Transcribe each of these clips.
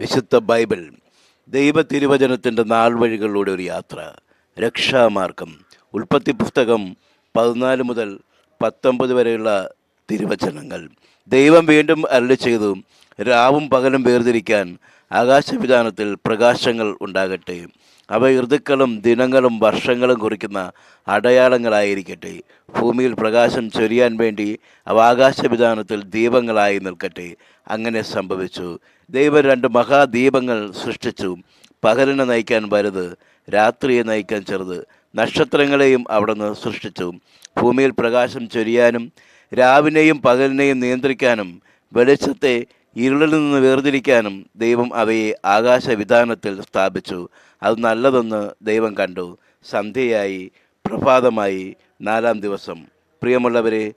വിശുദ്ധ ബൈബിൾ ദൈവ തിരുവചനത്തിന്റെ നാൾ വഴികളിലൂടെ ഒരു യാത്ര രക്ഷാമാർഗം ഉൽപ്പത്തി പുസ്തകം പതിനാല് മുതൽ പത്തൊമ്പത് വരെയുള്ള തിരുവചനങ്ങൾ. ദൈവം വീണ്ടും അരളി ചെയ്തു രാവും പകലും വേർതിരിക്കാൻ ആകാശവിധാനത്തിൽ പ്രകാശങ്ങൾ ഉണ്ടാകട്ടെ. അവ ഋതുക്കളും ദിനങ്ങളും വർഷങ്ങളും കുറിക്കുന്ന അടയാളങ്ങളായിരിക്കട്ടെ. ഭൂമിയിൽ പ്രകാശം ചൊരിയാൻ വേണ്ടി അവ ആകാശവിധാനത്തിൽ ദീപങ്ങളായി നിൽക്കട്ടെ. അങ്ങനെ സംഭവിച്ചു. ദൈവം രണ്ട് മഹാദീപങ്ങൾ സൃഷ്ടിച്ചു. പകലിനെ നയിക്കാൻ വലുത് രാത്രിയെ നയിക്കാൻ ചെറുത്. നക്ഷത്രങ്ങളെയും അവിടുന്ന് സൃഷ്ടിച്ചു. ഭൂമിയിൽ പ്രകാശം ചൊരിയാനും രാവിനെയും പകലിനെയും നിയന്ത്രിക്കാനും വെളിച്ചത്തെ ഇരുളിൽ നിന്ന് വേർതിരിക്കാനും ദൈവം അവയെ ആകാശവിധാനത്തിൽ സ്ഥാപിച്ചു. അത് നല്ലതെന്ന് ദൈവം കണ്ടു. സന്ധ്യയായി പ്രഭാതമായി നാലാം ദിവസം. പ്രിയമുള്ളവരെ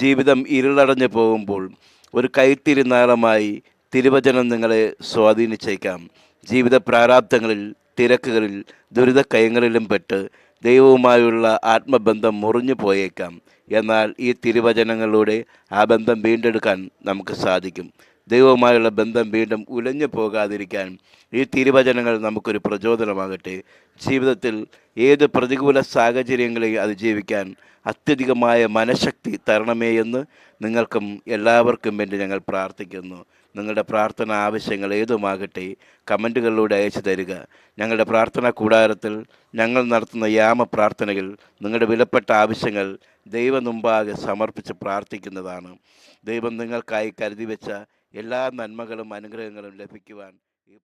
ജീവിതം ഇരുളടഞ്ഞു പോകുമ്പോൾ ഒരു കൈത്തിരി നാളമായി തിരുവചനം നിങ്ങളെ സ്വാധീനിച്ചേക്കാം. ജീവിത പ്രാരാബ്ദങ്ങളിൽ തിരക്കുകളിൽ ദുരിത ദുരിതക്കയങ്ങളിലും പെട്ട് ദൈവവുമായുള്ള ആത്മബന്ധം മുറിഞ്ഞു പോയേക്കാം. എന്നാൽ ഈ തിരുവചനങ്ങളിലൂടെ ആ ബന്ധം വീണ്ടെടുക്കാൻ നമുക്ക് സാധിക്കും. ദൈവവുമായുള്ള ബന്ധം വീണ്ടും ഉലഞ്ഞു പോകാതിരിക്കാൻ ഈ തിരുവചനങ്ങൾ നമുക്കൊരു പ്രചോദനമാകട്ടെ. ജീവിതത്തിൽ ഏത് പ്രതികൂല സാഹചര്യങ്ങളെയും അതിജീവിക്കാൻ അത്യധികമായ മനഃശക്തി തരണമേ എന്ന് നിങ്ങൾക്കും എല്ലാവർക്കും വേണ്ടി ഞങ്ങൾ പ്രാർത്ഥിക്കുന്നു. നിങ്ങളുടെ പ്രാർത്ഥന ആവശ്യങ്ങൾ ഏതുമാകട്ടെ കമന്റുകളിലൂടെ അയച്ചു തരിക. ഞങ്ങളുടെ പ്രാർത്ഥനാ കൂടാരത്തിൽ ഞങ്ങൾ നടത്തുന്ന യാമ പ്രാർത്ഥനയിൽ നിങ്ങളുടെ വിലപ്പെട്ട ആവശ്യങ്ങൾ ദൈവം മുമ്പാകെ സമർപ്പിച്ച് പ്രാർത്ഥിക്കുന്നതാണ്. ദൈവം നിങ്ങൾക്കായി കരുതി വെച്ച എല്ലാ നന്മകളും അനുഗ്രഹങ്ങളും ലഭിക്കുവാൻ ഈ